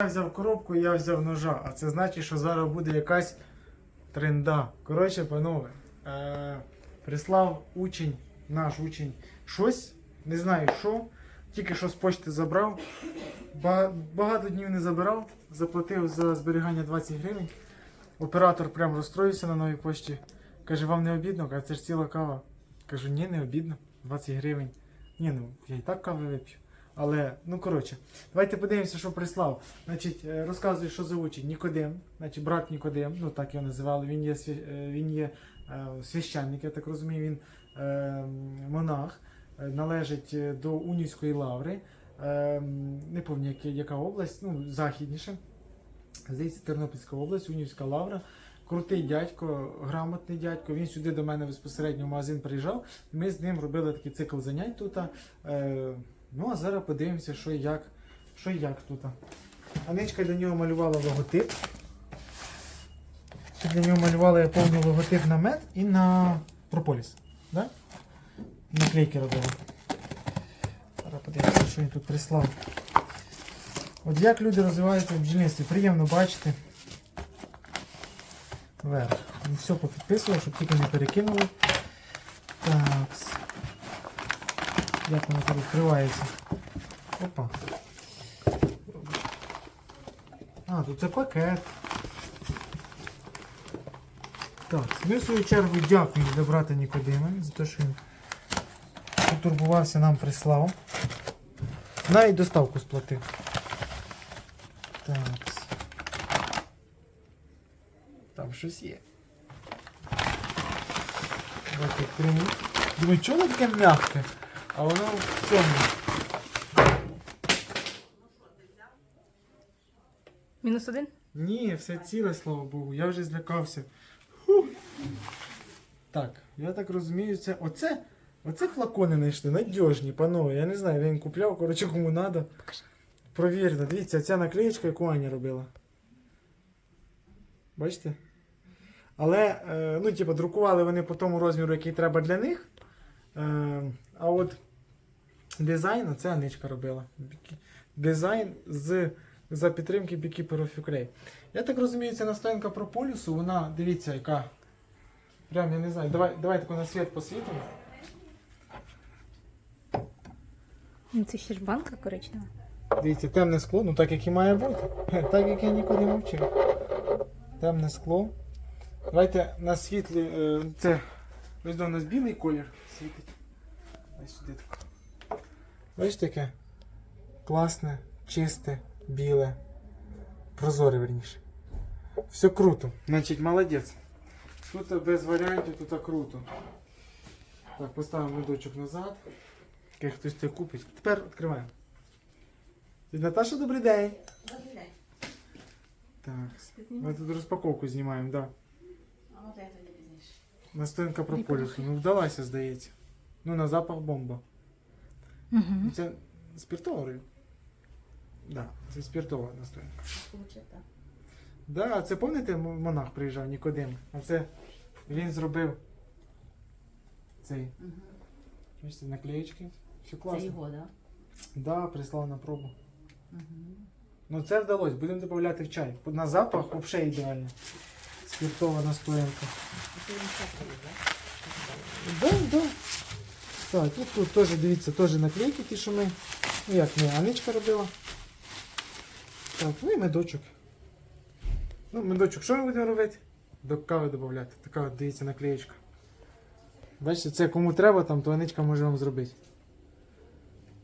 Я взяв коробку, я взяв ножа, а це значить, що зараз буде якась тренда. Коротше, панове, е, прислав учень, наш учень, щось, не знаю що, тільки що з почти забрав. Ба- багато днів не забирав, заплатив за зберігання 20 гривень. Оператор прям розстроївся на новій почті. Каже, вам не обідно? Каже, це ж ціла кава. Кажу, ні, не обідно. 20 гривень. Ні, ну я і так кави вип'ю. Але, ну коротше, давайте подивимося, що прислав. Значить, е, розказую, що за учень. Нікодим, значить, брат Нікодим, ну так його називали. Він є, е, він є е, священник, я так розумію, він монах, належить до Унівської лаври. Не пам'ятаю, яка- область, ну, західніше. Здається, Тернопільська область, Унівська лавра. Крутий дядько, грамотний дядько. Він сюди до мене безпосередньо в магазин приїжджав. Ми з ним робили такий цикл занять тут. Ну а зараз подивимося, що і як, що як тут. Аничка для нього малювала логотип. Для нього малювала я повний логотип на мед і на прополіс. Да? Наклейки робила. Зараз подивимося, що він тут прислав. От як люди розвиваються в бджільництві, приємно бачити. Вверх. Ну, Все попідписував, щоб тільки не перекинули. Так. Як воно тут відкривається? Опа. А, тут це пакет. Так, ми в свою чергу дякуємо для брата Нікодима за те, що він потурбувався, нам прислав. Навіть доставку сплатив. Так. Там щось є. Давайте. Думаю, чого таке м'яке? А воно в цьому. Мінус один? Ні, все ціле, слава Богу. Я вже злякався. Фух. Так, я так розумію, це. Оце. Оце флакони знайшли, надіжні, панове. Я не знаю, він купляв, коротше, кому треба. Провірте, дивіться, ця наклеєчка, яку Аня робила. Бачите? Але, е, ну, типу, друкували вони по тому розміру, який треба для них. Е, а от дизайн, це Аничка робила. Дизайн з, за підтримки Beekeeper of Ukraine. Я так розумію, ця настоянка про полюсу, вона, дивіться, яка. Прям, я не знаю, давай, давай таку на світ посвітимо. Ну, Це ще ж банка коричнева. Дивіться, темне скло, ну так як і має бути. Так як я ніколи не вчив. Темне скло. Давайте на світлі. е, Це ось до нас білий колір світить. Ось сюди так. Бачите яке? Класне, чисте, біле. Прозоре верніше. Все круто. Значить, молодець. Тут без варіантів, тут круто. Так, поставимо медочок назад. Як хтось це купить. Тепер відкриваємо. Тетя Наташа, добрий день. Добрий день. Так, ми тут розпаковку знімаємо, да. А ну то я тоді пізніше. Настоянка прополісу. Ну вдалася, здається. Ну, на запах бомба. Угу. Це спиртова риб. Да, це спиртова настоянка. Так. Да, це пам'ятаєте, монах приїжджав Нікодим. А це він зробив цей. Угу. Бачите, наклеєчки. Все Це його, так? Да, прислав на пробу. Угу. Ну це вдалося, будемо додавати в чай. На запах взагалі ідеально. Спиртова настоянка. Це він так? Да, да. Так, тут, тут теж дивіться, теж наклейки ті, що ми. Ну як ми, Аничка робила. Так, ну і медочок. Ну, медочок, що ми будемо робити? До кави додати. Така дивіться наклеєчка. Бачите, це кому треба, там, то Аничка може вам зробити.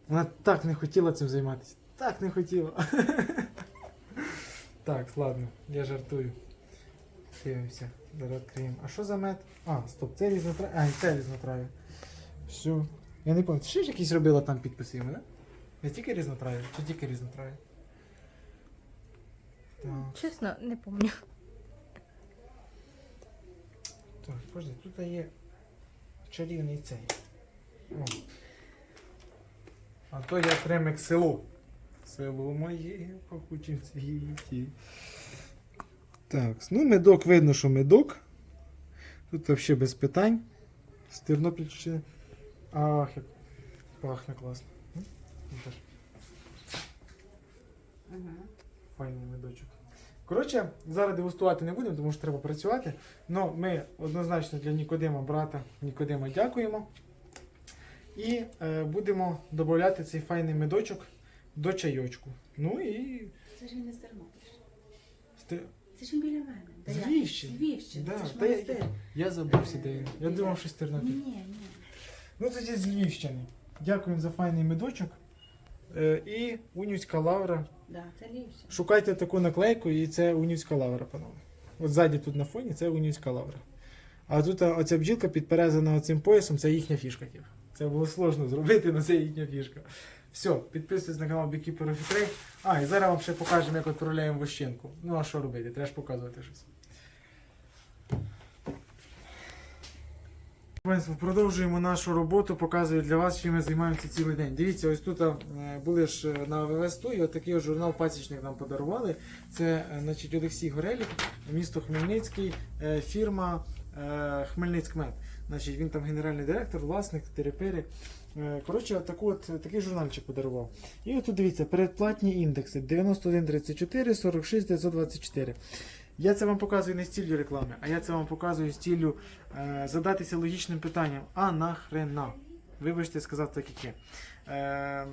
Вона так не хотіла цим займатися. Так не хотіла. Так, ладно, я жартую. Дивимося, зараз відкриємо. А що за мед? А, стоп, це різнотрав'я. А, і це різнотрав'я. Все. Я не пам'ятаю, ти ще ж якісь робила там підписи, да? Не тільки різнотрав'я? Чи тільки різнотрав'я? Так, Чесно, не пам'ятаю. так, подожди, тут є чарівний цей. О. А то я прям як село. Село моє в пахучім світі. Так, ну медок видно, що медок. Тут взагалі без питань. З Тернопільщини. Ах, як пахне класно. Ну. Файний медочок. Коротше, зараз дегустувати не будемо, тому що треба працювати. Але ми однозначно для Нікодима, брата Нікодима, дякуємо. І е, будемо додати цей файний медочок до чайочку. Ну і Це ж він не з Тернопіль. сти- Це ж він біля мене. З Львівщини. Да, Це ж та я- монастир. я забувся, де він. Я думав, що з Тернопіль. Ні, ні. Ну, це з Львівщини. Дякуємо за файний медочок. Е, і Унівська лавра. Да, це Львівщина. Шукайте таку наклейку, і це Унівська лавра, панове. От ззаді тут на фоні це Унівська лавра. А тут а, оця бджілка підперезана оцим поясом, це їхня фішка. Типу. Це було сложно зробити, але це їхня фішка. Все, підписуйтесь на канал Beekeeper of. А, і зараз вам ще покажемо, як відправляємо вощинку. Ну а що робити? Треба ж показувати щось. Продовжуємо нашу роботу, показую для вас, чим ми займаємося цілий день. Дивіться, ось тут е, були ж е, на ВВС і отакий ось журнал Пасічник нам подарували. Це е, значить, Олексій Горелік, місто Хмельницький, фірма Хмельницькмед. Значить, він там генеральний директор, власник, терепери. Коротше, таку от, такий журнальчик подарував. І отут дивіться, передплатні індекси 9134, 46, 924. Я це вам показую не з ціллю реклами, а я це вам показую з ціллю е, задатися логічним питанням. А нахрена? Вибачте, сказав так як є. Е,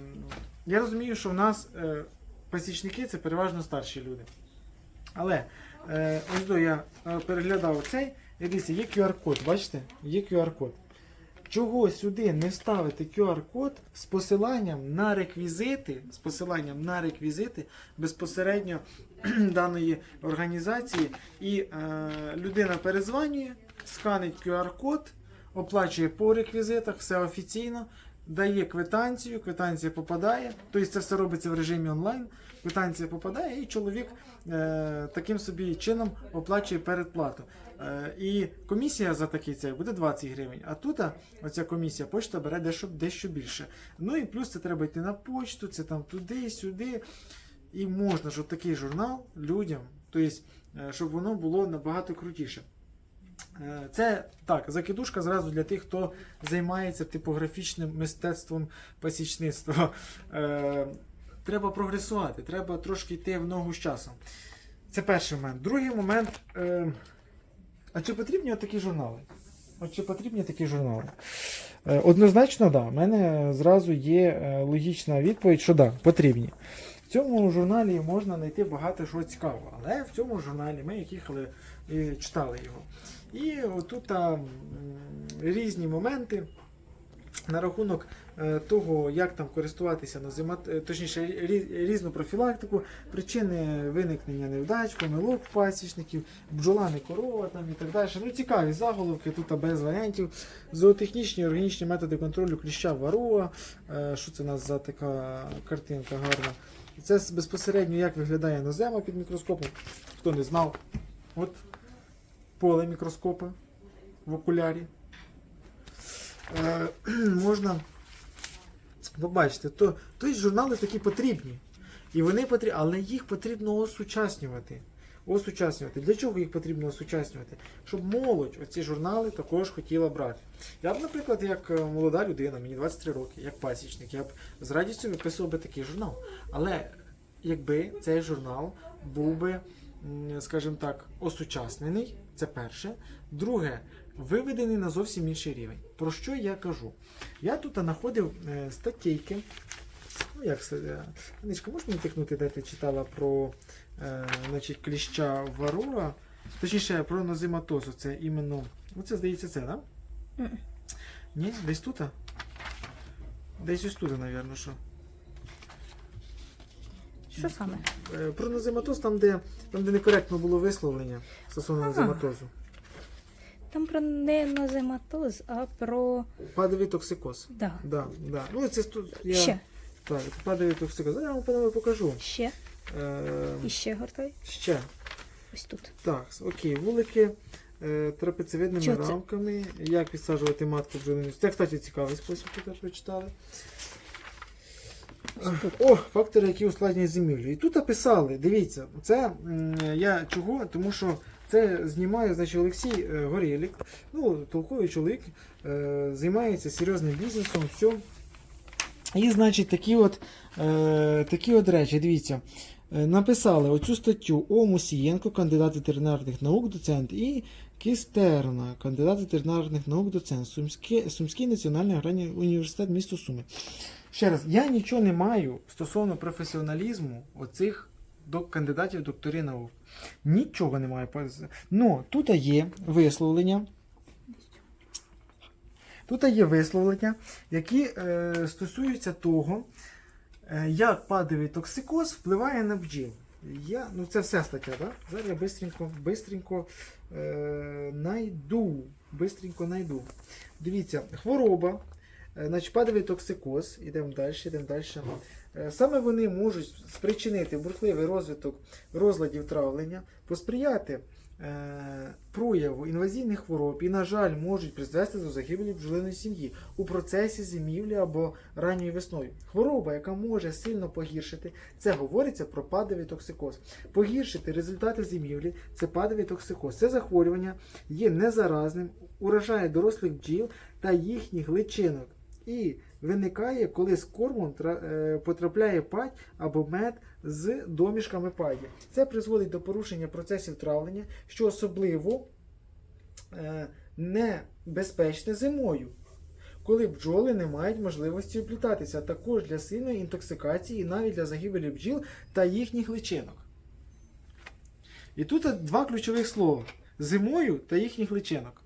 я розумію, що в нас е, пасічники це переважно старші люди. Але е, ось до я е, переглядав цей, дивіться, є QR-код, бачите? Є QR-код. Чого сюди не вставити QR-код з посиланням на реквізити, з посиланням на реквізити безпосередньо даної організації, і е, людина перезванює, сканить QR-код, оплачує по реквізитах, все офіційно, дає квитанцію, квитанція попадає. Тобто це все робиться в режимі онлайн. Квитанція попадає, і чоловік е, таким собі чином оплачує передплату. Е, і комісія за такий цей буде 20 гривень. А тут оця комісія почта бере дещо, дещо більше. Ну і плюс це треба йти на почту, це там туди, сюди. І можна ж такий журнал людям, тобто, е, щоб воно було набагато крутіше. Е, Це так, закидушка зразу для тих, хто займається типографічним мистецтвом пасічництва. Треба прогресувати, треба трошки йти в ногу з часом. Це перший момент. Другий момент. А чи потрібні такі журнали? От чи потрібні такі журнали? Е, Однозначно. Да. У мене зразу є е, логічна відповідь, що да, потрібні. В цьому журналі можна знайти багато чого цікавого. Але в цьому журналі ми їхали і читали його. І отут різні моменти на рахунок е, того, як там користуватися на е, точніше різну профілактику, причини виникнення невдач, помилок пасічників, бджола не корова там і так далі. Ну цікаві заголовки, тут без варіантів. Зоотехнічні органічні методи контролю кліща варуа. Е, Що це у нас за така картинка гарна? Це безпосередньо як виглядає нозема під мікроскопом. Хто не знав, от поле мікроскопа в окулярі. Е, можна побачити, то, то й журнали такі потрібні. І вони потрібні, але їх потрібно осучаснювати. Осучаснювати. Для чого їх потрібно осучаснювати? Щоб молодь оці журнали також хотіла брати. Я б, наприклад, як е, молода людина, мені 23 роки, як пасічник, я б з радістю виписував би такий журнал. Але якби цей журнал був би, скажімо так, осучаснений, це перше. Друге, виведений на зовсім інший рівень. Про що я кажу? Я тут знаходив е, статейки. Ну, як е, Анечка, можеш мені тикнути, де ти читала про е, значить, кліща варура? Точніше, про нозематозу. Це іменно. Ну, це здається, це, так? Да? Ні, десь тут? Десь ось тут, мабуть, що. Що саме? Е, Про нозематоз, там, де, там, де некоректно було висловлення стосовно Ага. нозематозу. Там про не нозематоз, а про. Падовий токсикоз. Да. Да, да. Ну, це тут я... Ще. Так, падовий токсикоз. Я вам панове покажу. Ще. Е, І ще гортовий. ще. Ось тут. Так, окей, вулики е, трапецевидними це? рамками. Як відсаджувати матку бджолину. Це, кстати, цікавий спосіб, тут прочитали. О, фактори, які ускладнюють зимівлю. І тут описали, дивіться, це я чого? Тому що це знімає, значить, Олексій е, ну, толковий чоловік, е, займається серйозним бізнесом, все. І, значить, такі от, е, такі от речі, дивіться. написали оцю статтю О. Мусієнко, кандидат ветеринарних наук, доцент, і Кістерна, кандидат ветеринарних наук, доцент, Сумський, Сумський національний аграрний університет місто Суми. Ще раз, я нічого не маю стосовно професіоналізму оцих до кандидатів докторів наук. Нічого не маю. Ну, тут є висловлення. Тут є висловлення, які е, стосуються того, е, як падовий токсикоз впливає на бджіл. Я, ну це вся стаття, так? Зараз я бистренько, бистренько е, найду. Бистренько найду. Дивіться, хвороба, е, значить, падовий токсикоз, ідемо далі, ідемо далі. Е, Саме вони можуть спричинити бурхливий розвиток розладів травлення, посприяти е, прояву інвазійних хвороб і, на жаль, можуть призвести до загибелі бджолиної сім'ї у процесі зимівлі або ранньою весною. Хвороба, яка може сильно погіршити, це говориться про падовий токсикоз. Погіршити результати зимівлі це падовий токсикоз. Це захворювання є незаразним, уражає дорослих бджіл та їхніх личинок. І виникає, коли з кормом е, потрапляє падь або мед з домішками паді. Це призводить до порушення процесів травлення, що особливо е, небезпечне зимою, коли бджоли не мають можливості оплітатися, а також для сильної інтоксикації і навіть для загибелі бджіл та їхніх личинок. І тут два ключових слова: зимою та їхніх личинок.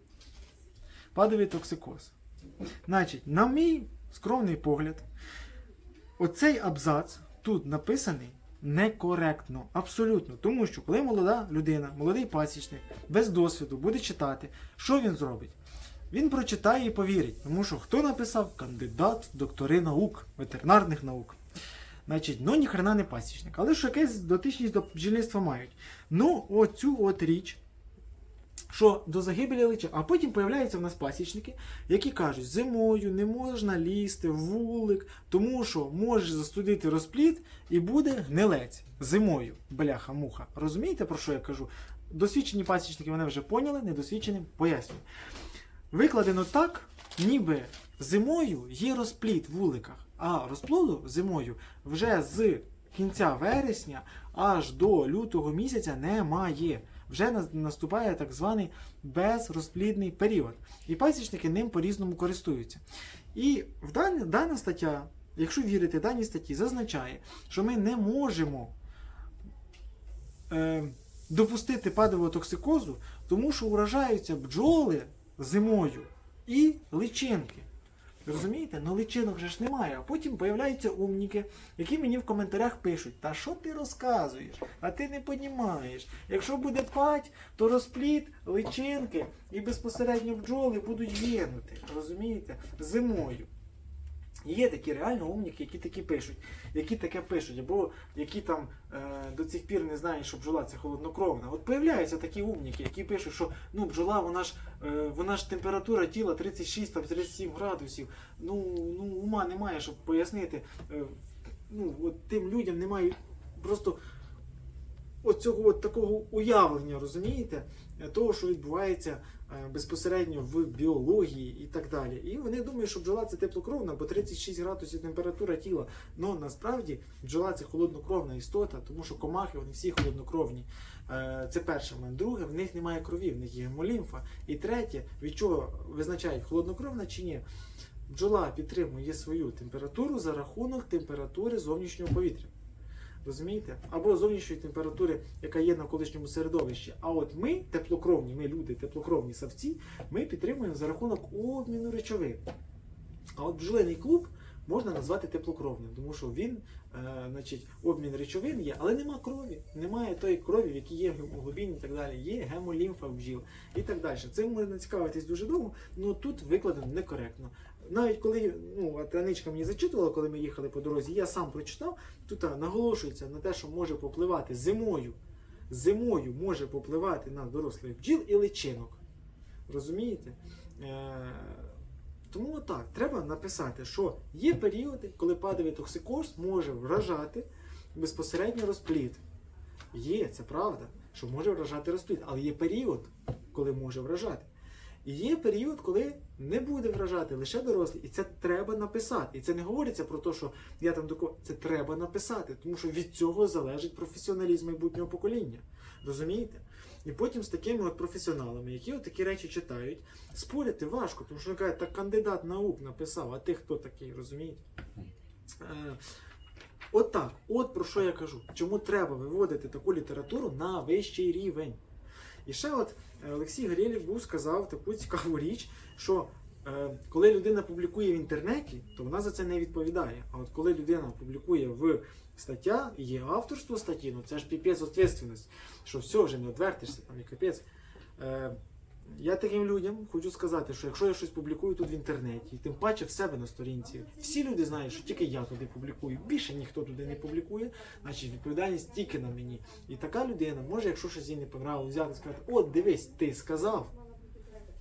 Падовий токсикоз. Значить, на мій скромний погляд, оцей абзац тут написаний некоректно, абсолютно. Тому що коли молода людина, молодий пасічник, без досвіду буде читати, що він зробить? Він прочитає і повірить, тому що хто написав кандидат в доктори наук, ветеринарних наук. Значить, ну ніхрена не пасічник, але ж якесь дотичність до бджільництва мають. Ну, оцю от річ, що до загибелі лича. А потім появляються в нас пасічники, які кажуть, зимою не можна лізти в вулик, тому що може застудити розпліт і буде гнилець. Зимою, бляха-муха. Розумієте, про що я кажу? Досвідчені пасічники мене вже поняли, недосвідченим пояснюю. Викладено так, ніби зимою є розпліт в вуликах, а розплоду зимою вже з кінця вересня аж до лютого місяця немає. Вже наступає так званий безрозплідний період. І пасічники ним по-різному користуються. І в дана, дана стаття, якщо вірити даній статті, зазначає, що ми не можемо е, допустити падового токсикозу, тому що уражаються бджоли зимою і личинки. Розумієте? Ну личинок же ж немає. А потім появляються умніки, які мені в коментарях пишуть: Та що ти розказуєш? А ти не понімаєш. Якщо буде пать, то розпліт, личинки і безпосередньо бджоли будуть гинути. Розумієте? Зимою. Є такі реально умніки, які такі пишуть, які таке пишуть, або які там е, до цих пір не знають, що бджола це холоднокровна. От появляються такі умніки, які пишуть, що ну бджола, вона ж е, вона ж температура тіла 36 там 37 градусів. Ну, ну ума немає, щоб пояснити. Е, ну, от тим людям немає просто оцього от такого уявлення, розумієте, того, що відбувається безпосередньо в біології і так далі. І вони думають, що бджола це теплокровна, бо 36 градусів температура тіла. Ну насправді бджола це холоднокровна істота, тому що комахи вони всі холоднокровні. Е, Це перше. Друге, в них немає крові, в них є гемолімфа. І третє, від чого визначають холоднокровна чи ні. Бджола підтримує свою температуру за рахунок температури зовнішнього повітря. Розумієте? Або зовнішньої температури, яка є на колишньому середовищі. А от ми, теплокровні, ми люди, теплокровні савці, ми підтримуємо за рахунок обміну речовин. А от бджолиний клуб можна назвати теплокровним, тому що він, е, значить, обмін речовин є, але нема крові. Немає тої крові, в якій є гемоглобін і так далі. Є гемолімфа бджіл і так далі. Цим можна цікавитись дуже довго, але тут викладено некоректно. Навіть коли ну, от мені зачитувала, коли ми їхали по дорозі, я сам прочитав, тут наголошується на те, що може попливати зимою. Зимою може попливати на дорослих бджіл і личинок. Розумієте? Е, тому так, треба написати, що є періоди, коли падовий токсикоз може вражати безпосередньо розплід. Є, це правда, що може вражати розплід, але є період, коли може вражати. Є період, коли не буде вражати лише дорослі. І це треба написати. І це не говориться про те, що я там до кого. Це треба написати, тому що від цього залежить професіоналізм майбутнього покоління. Розумієте? І потім з такими от професіоналами, які от такі речі читають, спорити важко, тому що кажуть, так кандидат наук написав, а ти хто такий, розумієте? Е, От так, от про що я кажу. Чому треба виводити таку літературу на вищий рівень? І ще от Олексій Горєлів був сказав таку цікаву річ, що е, коли людина публікує в інтернеті, то вона за це не відповідає. А от коли людина публікує в стаття, є авторство статті, ну це ж піпець відповідальність, що все, вже не відвертишся, там і капець. Я таким людям хочу сказати, що якщо я щось публікую тут в інтернеті, тим паче в себе на сторінці, всі люди знають, що тільки я туди публікую, більше ніхто туди не публікує, значить відповідальність тільки на мені. І така людина може, якщо щось їй не понравилось, взяти і сказати, от дивись, ти сказав.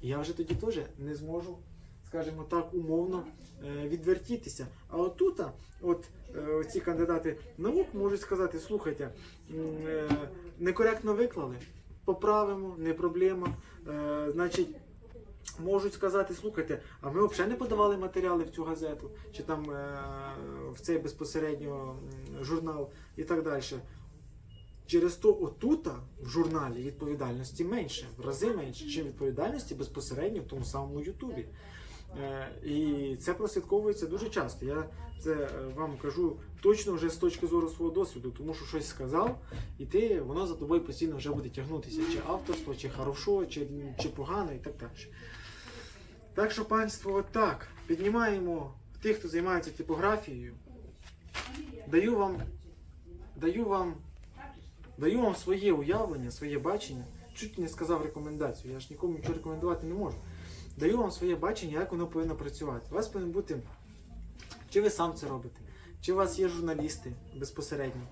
І я вже тоді теж не зможу, скажімо так, умовно е, відвертітися. А отут, от е, ці кандидати наук можуть сказати, слухайте, е, некоректно виклали, поправимо, не проблема. Е, значить, можуть сказати, слухайте, а ми взагалі не подавали матеріали в цю газету, чи там е, в цей безпосередньо журнал і так далі. Через то отута в журналі відповідальності менше, в рази менше, чим відповідальності безпосередньо в тому самому Ютубі. Е, і це прослідковується дуже часто. Я це е, вам кажу точно вже з точки зору свого досвіду, тому що щось сказав, і ти воно за тобою постійно вже буде тягнутися. Чи авторство, чи хорошо, чи, чи погано, і так далі. Так що, панство, так, піднімаємо тих, хто займається типографією. Даю вам, даю вам, даю вам своє уявлення, своє бачення. Чуть не сказав рекомендацію, я ж нікому нічого рекомендувати не можу. Даю вам своє бачення, як воно повинно працювати. У вас повинен бути, чи ви сам це робите, чи у вас є журналісти безпосередньо.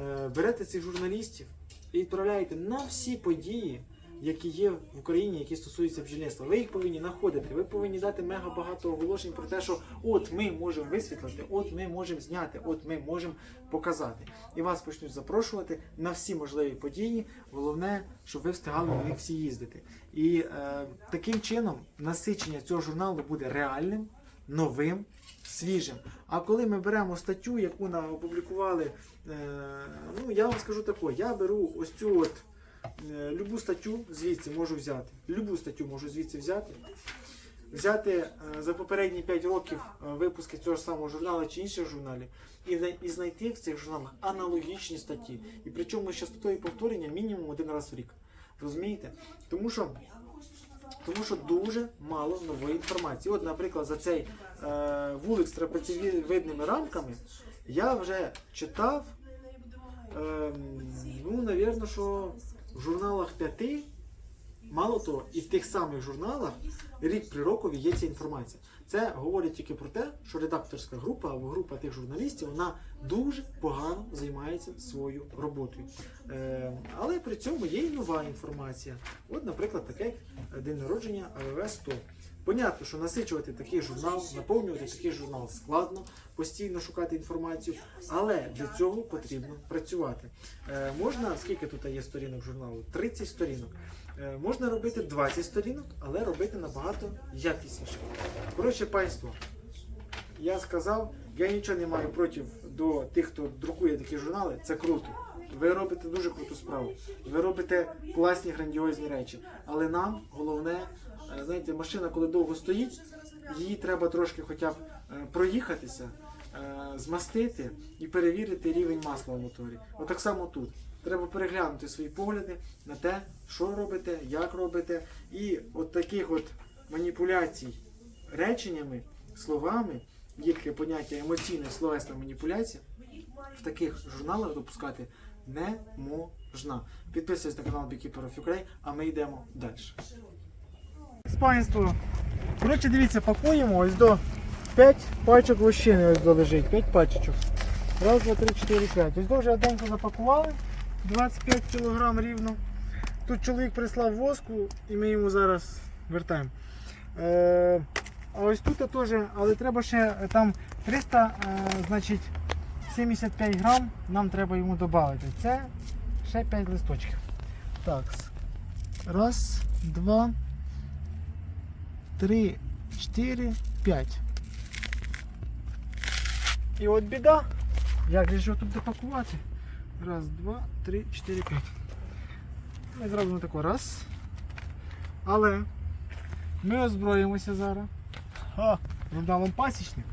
Е, Берете цих журналістів і відправляєте на всі події, які є в Україні, які стосуються бджільництва. Ви їх повинні знаходити, ви повинні дати мега багато оголошень про те, що от ми можемо висвітлити, от ми можемо зняти, от ми можемо показати. І вас почнуть запрошувати на всі можливі події. Головне, щоб ви встигали на них всі їздити. І е, таким чином насичення цього журналу буде реальним, новим. Свіжим. А коли ми беремо статтю, яку нам опублікували, е, ну я вам скажу таке, я беру ось цю от любу статтю звідси можу взяти. Любу статтю можу звідси взяти. Взяти е, за попередні 5 років е, випуски цього ж самого журналу чи інших журналів і, і знайти в цих журналах аналогічні статті. І причому з частотою повторення мінімум один раз в рік. Розумієте? Тому що, тому що дуже мало нової інформації. От, наприклад, за цей е, вулик з трапецієвидними рамками я вже читав, е, ну, навірно, що в журналах п'яти, мало того, і в тих самих журналах рік при рокові є ця інформація. Це говорить тільки про те, що редакторська група або група тих журналістів вона дуже погано займається своєю роботою. Е, але при цьому є і нова інформація. От, наприклад, таке як день народження АВВ 100. Понятно, що насичувати такий журнал, наповнювати такий журнал складно, постійно шукати інформацію, але для цього потрібно працювати. Е, можна, скільки тут є сторінок журналу? 30 сторінок. Е, можна робити 20 сторінок, але робити набагато якісніше. Коротше, панство, я сказав, я нічого не маю проти до тих, хто друкує такі журнали. Це круто. Ви робите дуже круту справу. Ви робите класні грандіозні речі. Але нам головне, знаєте, машина, коли довго стоїть, її треба трошки хоча б е, проїхатися, е, змастити і перевірити рівень масла в моторі. Отак само тут. Треба переглянути свої погляди на те, що робите, як робите, і от таких от маніпуляцій реченнями, словами, є поняття емоційна словесна маніпуляція, в таких журналах допускати не можна. Підписуйтесь на канал Beekeeper of а ми йдемо далі. Панство, коротше, дивіться, пакуємо ось до 5 пачок лощини ось до лежить, 5 пачечок. Раз, два, три, чотири, п'ять. Ось дуже оденько запакували, 25 кг рівно. Тут чоловік прислав воску і ми йому зараз вертаємо. Е, а ось тут теж, але треба ще е, там 300, е, значить 75 грам нам треба йому додати. Це ще 5 листочків. Так. Раз, два, три, чотири, п'ять. І от біда. Як же його тут допакувати? Раз, два, три, чотири, п'ять. Ми зробимо тако. Раз. Але ми озброїмося зараз. Ха! Журналом пасічник.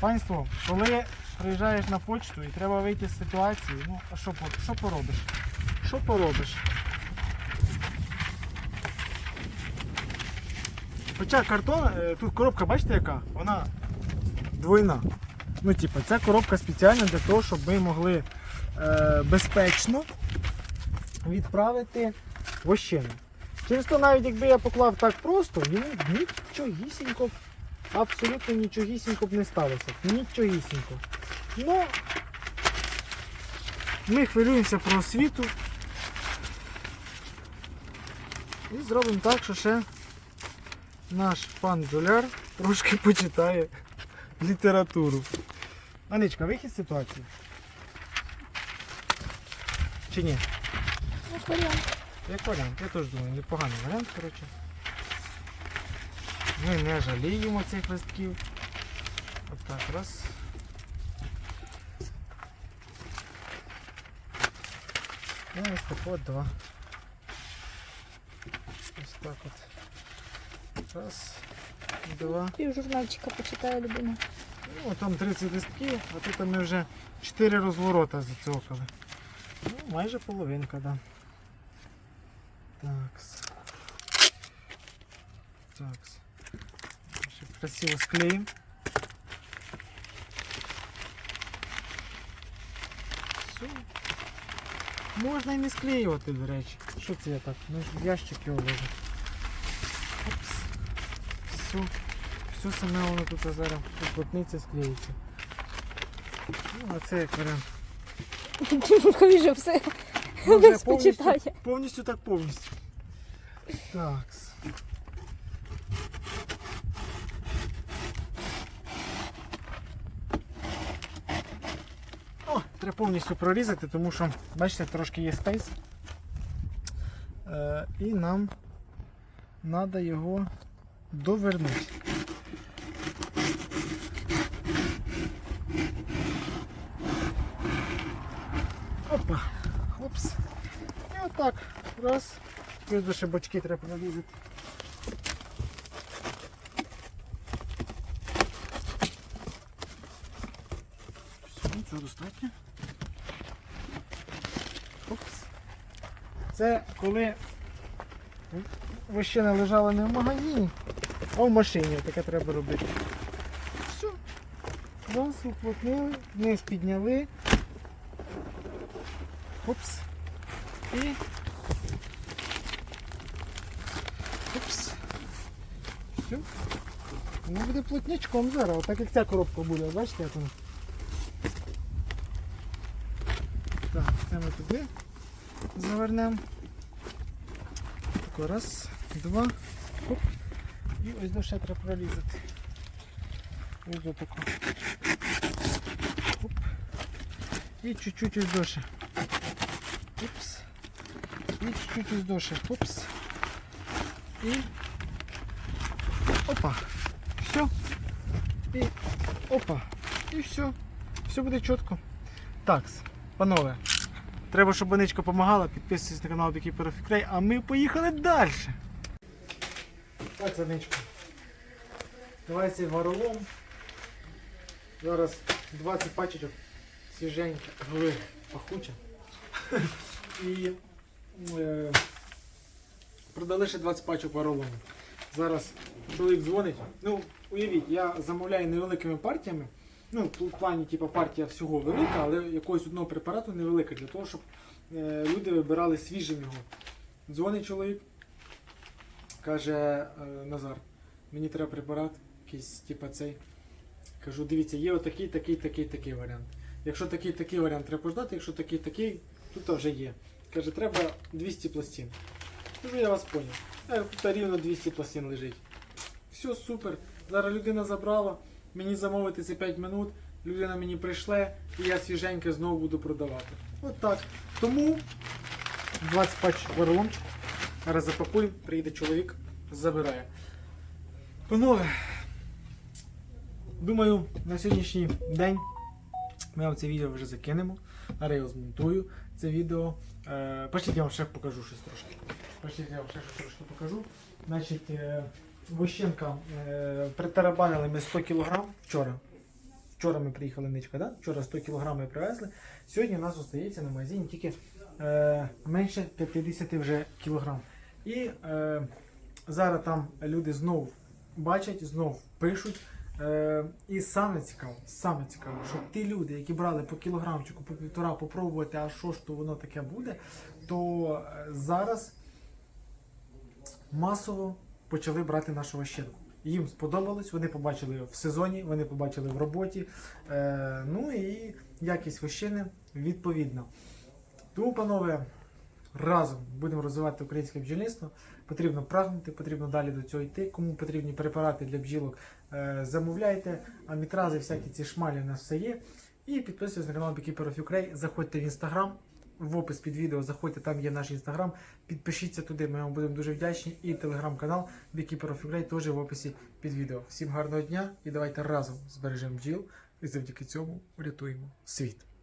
Панство, коли приїжджаєш на почту і треба вийти з ситуації, ну а що, що поробиш? Що поробиш? Хоча картон, е, тут коробка, бачите яка? Вона двойна. Ну, типу, ця коробка спеціальна для того, щоб ми могли е, безпечно відправити вощину. Через то навіть якби я поклав так просто, йому нічогісінько, абсолютно нічогісінько б не сталося. Нічогісінько. Ну, ми хвилюємося про освіту. І зробимо так, що ще наш пан Джоляр трошки почитає літературу. Аничка, вихід з ситуації? Чи ні? Як варіант. Як варіант, я теж думаю, непоганий варіант, коротше. Ми не жаліємо цих листків. От так, раз. І ось так от два. Ось так от. Раз, два. Пів журнальчика почитаю любимо. Ну, там 30 листків, а тут ми вже 4 розворота зацокали. Ну, майже половинка, да. Такс. Такс. Ще красиво склеїмо. Все. Можна і не склеювати, до речі. Що це я так? Ну, в ящик його ложу. Все. Все саме воно тут зараз уплотниться, склеїться. Ну, а це як варіант. Вже все. Ну, вже повністю, повністю так повністю. Так. О, треба повністю прорізати, тому що, бачите, трошки є спейс. Е, і нам треба його довернути. Опа. Опс. І отак. Раз. Плюс ще бочки треба прорізати. Цього достатньо. Опс. Це коли вощина лежала не в магазині, а в машині. Таке треба робити. Все. Раз, уплотнили, вниз підняли. Опс. І. Опс. Все. Воно буде плотнячком зараз, так як ця коробка буде, бачите, як воно. Так, це ми туди завернемо. Раз, два. Оп. І ось до треба прорізати. Ось до тако. Оп. І чуть-чуть ось доше. Упс. І чуть-чуть ось доше. Упс. І. Опа. Все. І. Опа. І все. Все буде чітко. Так, панове. Треба, щоб Баничка допомагала. Підписуйтесь на канал Дикий Перфектрей, а ми поїхали далі. Так, Саничко. Давай варолом. Зараз 20 пачечок свіженькі, голи пахуче. І е, продали ще 20 пачок варолому. Зараз чоловік дзвонить. Ну, уявіть, я замовляю невеликими партіями. Ну, в плані, типу, партія всього велика, але якогось одного препарату невелика, для того, щоб е, люди вибирали свіжим його. Дзвонить чоловік, каже е, Назар, мені треба препарат, якийсь, типу, цей. Кажу, дивіться, є отакий, такий, такий, такий варіант. Якщо такий, такий варіант треба ждати, якщо такий, такий, тут вже є. Каже, треба 200 пластин. Кажу, я вас поняв. Е, Тут рівно 200 пластин лежить. Все супер. Зараз людина забрала, мені замовити це 5 минут, людина мені прийшле, і я свіженьке знову буду продавати. От так. Тому 20 пачок вароломчику. Зараз запакуємо, приїде чоловік, забирає. Панове, думаю, на сьогоднішній день ми вам це відео вже закинемо. Зараз я змонтую. Це відео. Е, пошліть, я вам ще покажу щось трошки. Пошліть, я вам ще щось трошки покажу. Значить, е, Вощенка е, притарабанили ми 100 кг вчора. Вчора ми приїхали ничка, да? вчора 100 кг ми привезли. Сьогодні у нас остається на магазині тільки е, менше 50 вже. І е, зараз там люди знов бачать, знов пишуть. Е, і саме цікаво, саме цікаво, що ті люди, які брали по кілограмчику, по півтора, попробувати, а що ж то воно таке буде, то е, зараз масово почали брати нашу ващенку. Їм сподобалось, вони побачили в сезоні, вони побачили в роботі. Е, ну і якість вощини відповідна. Тому, панове, разом будемо розвивати українське бджільництво. Потрібно прагнути, потрібно далі до цього йти. Кому потрібні препарати для бджілок, е, замовляйте. Амітрази, всякі ці шмалі у нас все є. І підписуйтесь на канал Beekeeper of Ukraine. Заходьте в інстаграм. В опис під відео заходьте, там є наш інстаграм. Підпишіться туди, ми вам будемо дуже вдячні. І телеграм-канал Beekeeper of Ukraine теж в описі під відео. Всім гарного дня і давайте разом збережемо бджіл і завдяки цьому врятуємо світ.